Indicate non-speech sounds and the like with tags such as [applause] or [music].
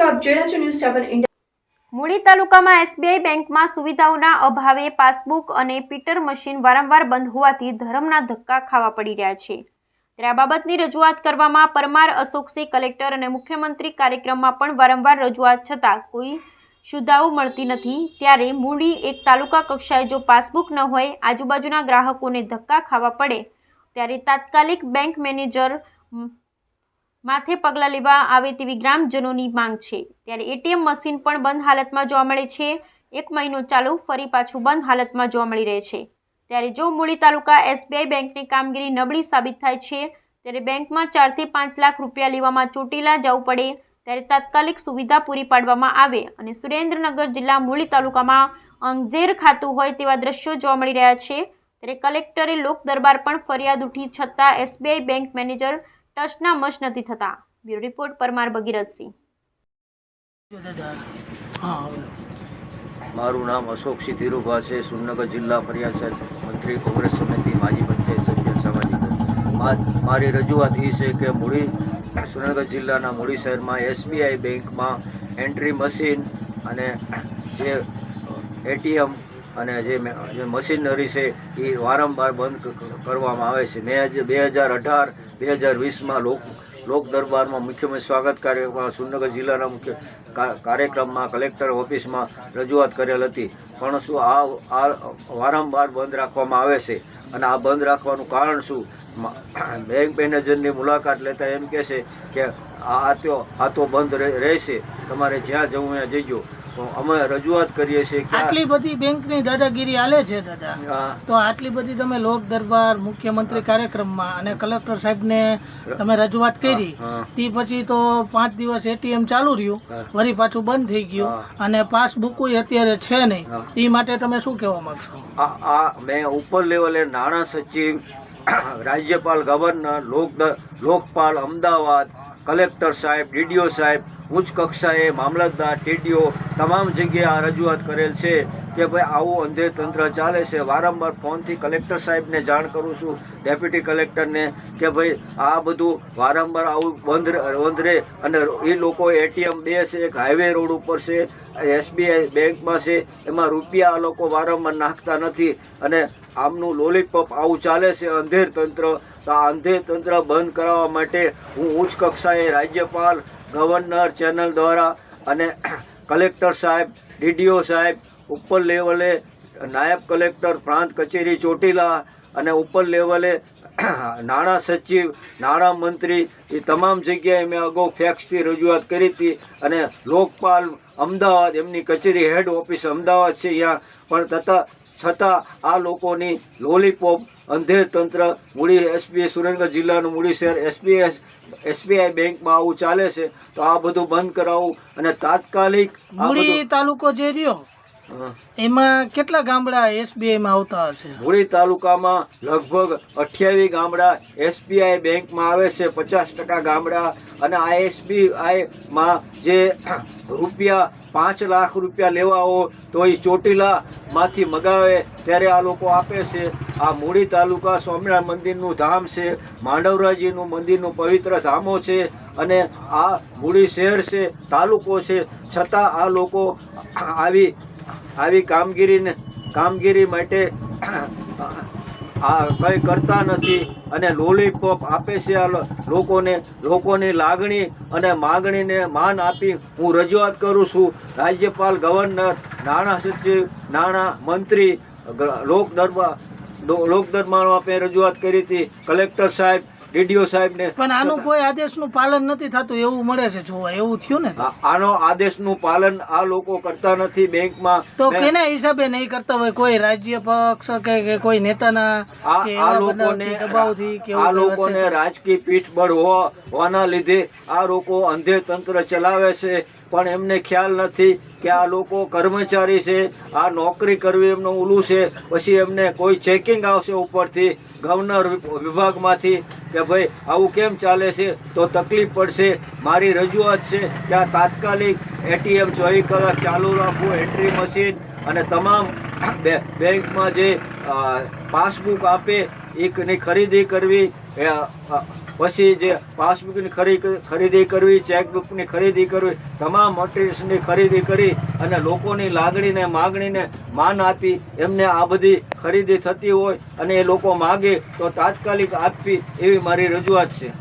મિત્રો આપ જોઈ રહ્યા છો ન્યૂઝ સેવન ઇન્ડિયા. મૂળી તાલુકામાં એસબીઆઈ બેંકમાં સુવિધાઓના અભાવે પાસબુક અને પીટર મશીન વારંવાર બંધ હોવાથી ધરમના ધક્કા ખાવા પડી રહ્યા છે. ત્યારે આ બાબતની રજૂઆત કરવામાં પરમાર અશોકસિંહ કલેક્ટર અને મુખ્યમંત્રી કાર્યક્રમમાં પણ વારંવાર રજૂઆત છતાં કોઈ સુધાઓ મળતી નથી. ત્યારે મૂળી એક તાલુકા કક્ષાએ જો પાસબુક ન હોય, આજુબાજુના ગ્રાહકોને ધક્કા ખાવા પડે. ત્યારે તાત્કાલિક બેંક મેનેજર માથે પગલાં લેવા આવે તેવી ગ્રામજનોની માંગ છે. ત્યારે એટીએમ મશીન પણ બંધ હાલતમાં જોવા મળે છે. એક મહિનો ચાલુ, ફરી પાછું બંધ હાલતમાં જોવા મળી રહે છે. ત્યારે જો મૂળી તાલુકા એસબીઆઈ બેંકની કામગીરી નબળી સાબિત થાય છે, ત્યારે બેંકમાં ચારથી પાંચ લાખ રૂપિયા લેવામાં ચોટીલા જવું પડે, ત્યારે તાત્કાલિક સુવિધા પૂરી પાડવામાં આવે અને સુરેન્દ્રનગર જિલ્લા મૂળી તાલુકામાં અંધેર ખાતું હોય તેવા દ્રશ્યો જોવા મળી રહ્યા છે. ત્યારે કલેક્ટરે લોક દરબાર પણ ફરિયાદ ઉઠી છતાં એસબીઆઈ બેંક મેનેજર ટચના મશ નથી થતા. Bureau report Parmar Bhagirathsinh. મારું નામ અશોક ધીરુભા છે. સુરનગર જિલ્લા ફરિયાદ મંત્રી કોંગ્રેસ સમિતિ, માજી પંચાયત સભ્ય, સામાજિક મારી રજૂઆત એ છે કે મૂડી સુરનગર જિલ્લાના મૂડી શહેરમાં એસબીઆઈ બેંકમાં એન્ટ્રી મશીન અને જે એટીએમ અને જે મશીનરી છે એ વારંવાર બંધ કરવામાં આવે છે. મેં બે હજાર અઢાર, બે હજાર વીસમાં લોક લોક દરબારમાં મુખ્યમંત્રી સ્વાગત કાર્યક્રમમાં સુરનગર જિલ્લાના મુખ્ય કાર્યક્રમમાં કલેક્ટર ઓફિસમાં રજૂઆત કરેલ હતી. પણ શું આ આ વારંવાર બંધ રાખવામાં આવે છે? અને આ બંધ રાખવાનું કારણ શું? બેંક મેનેજરની મુલાકાત લેતા એમ કહે છે કે આ તો આ તો બંધ રહે- રહેશે. તમારે જ્યાં જવું ત્યાં જજો. તો અમે રજૂઆત કરીએ છીએ કે આટલી બધી બેંકની દાદાગીરી હાલે છે દાદા. તો આટલી બધી તમે લોક દરબાર મુખ્યમંત્રી કાર્યક્રમમાં અને કલેક્ટર સાહેબને તમે રજૂઆત કરી. તે પછી તો પાંચ દિવસ એટીએમ ચાલુ રહ્યું. વળી પાછું બંધ થઈ ગયું. અને પાસબુક અત્યારે છે નહીં. એ માટે તમે શું કહેવા માંગશો? આ મેં ઉપર લેવલે નાણાં સચિવ [coughs] રાજ્યપાલ ગવર્નર લોક લોકપાલ અમદાવાદ કલેક્ટર સાહેબ ડીડીઓ સાહેબ ઉચ્ચ કક્ષાએ મામલતદાર ટીડીઓ તમામ જગ્યાએ આ રજૂઆત કરેલ છે. કે ભાઈ આવું અંધે તંત્ર ચાલે છે. વારંવાર ફોનથી કલેક્ટર સાહેબને જાણ કરું છું, ડેપ્યુટી કલેક્ટરને, કે ભાઈ આ બધું વારંવાર આવું બંધ બંધ રહે અને એ લોકો એટીએમ બે છે, એક હાઈવે રોડ ઉપર છે, એસબીઆઈ બેંકમાં છે, એમાં રૂપિયા આ લોકો વારંવાર નાખતા નથી અને આમનું લોલીપોપ આવું ચાલે છે અંધેર તંત્ર. તો આ અંધેર તંત્ર બંધ કરાવવા માટે હું ઉચ્ચ કક્ષાએ રાજ્યપાલ, ગવર્નર ચેનલ દ્વારા અને કલેક્ટર સાહેબ, ડીડીઓ સાહેબ ઉપર લેવલે નાયબ કલેક્ટર પ્રાંત કચેરી ચોટીલા અને ઉપર લેવલે નાણાં સચિવ નાણાં મંત્રી એ તમામ જગ્યાએ મેં અગાઉ ફેક્સથી રજૂઆત કરી હતી અને લોકપાલ અમદાવાદ એમની કચેરી હેડ ઓફિસ અમદાવાદ છે અહીંયા પણ તથા છતાં આ લોકોની લોલીપોપ અંધેર તંત્ર મૂળી એસબીઆઈ સુરેન્દ્રનગર જિલ્લાનું મૂડી શહેર એસબીએસ એસબીઆઈ બેંકમાં આવું ચાલે છે તો આ બધું બંધ કરાવવું અને તાત્કાલિક મૂડી તાલુકો જે રહ્યો. એમાં કેટલા ગામડા એસબીઆઈમાં આવતા હશે? હોળી તાલુકામાં લગભગ અઠ્યાવીસ ગામડા એસબીઆઈ બેંકમાં આવે છે, પચાસ ટકા ગામડા. અને આ એસબીઆઈમાં જે રૂપિયા પાંચ લાખ રૂપિયા લેવા હોય તો એ ચોટીલામાંથી મગાવે ત્યારે આ લોકો આપે છે. આ મૂળી તાલુકા સ્વામિનારાયણ મંદિરનું ધામ છે માંડવરાજીનું મંદિરનું પવિત્ર ધામો છે અને આ મૂળી શહેર છે, તાલુકો છે. છતાં આ લોકો આવી આવી કામગીરીને કામગીરી માટે [clears throat] આ કંઈ કરતા નથી અને લોલીપોપ આપે છે આ લોકોને લોકોની લાગણી અને માગણીને માન આપી હું રજૂઆત કરું છું. રાજ્યપાલ ગવર્નર, નાણાં સચિવ, નાણાં મંત્રી લોક દરબાર લોક દરબારમાં મેં રજૂઆત કરી હતી. કલેક્ટર સાહેબ ડીડીઓ સાહેબને પણ આનું કોઈ આદેશનું પાલન નથી થતું એવું મળે છે જોવા એવું થયું ને આનો આદેશનું પાલન આ લોકો કરતા નથી બેંકમાં. તો કેના હિસાબે નહીં કરતા હોય? કોઈ રાજ્ય પક્ષ કે કોઈ નેતાના આ લોકોને દબાવથી કે આ લોકોને રાજકીય પીઠબળ હોવા હોવાના લીધે આ લોકો અંધે તંત્ર ચલાવે છે. પણ એમને ખ્યાલ નથી કે આ લોકો કર્મચારી છે આ નોકરી કરવી એમનું ઓલું છે. પછી એમને કોઈ ચેકિંગ આવશે ઉપરથી. ગવર્નર વિભાગમાંથી કે ભાઈ, આવું કેમ ચાલે છે? તો તકલીફ પડશે. મારી રજૂઆત છે કે આ તાત્કાલિક એટીએમ ચોવીસ કલાક ચાલુ રાખવું એન્ટ્રી મશીન અને તમામ [coughs] બેંકમાં જે પાસબુક આપે, એકની ખરીદી કરવી પછી જે પાસબુકની ખરી ખરીદી કરવી, ચેકબુકની ખરીદી કરવી, તમામ મટીરિયલ્સની ખરીદી કરી અને લોકોની લાગણીને, માગણીને માન આપી એમને આ બધી ખરીદી થતી હોય અને એ લોકો માગે તો તાત્કાલિક આપવી એવી મારી રજૂઆત છે.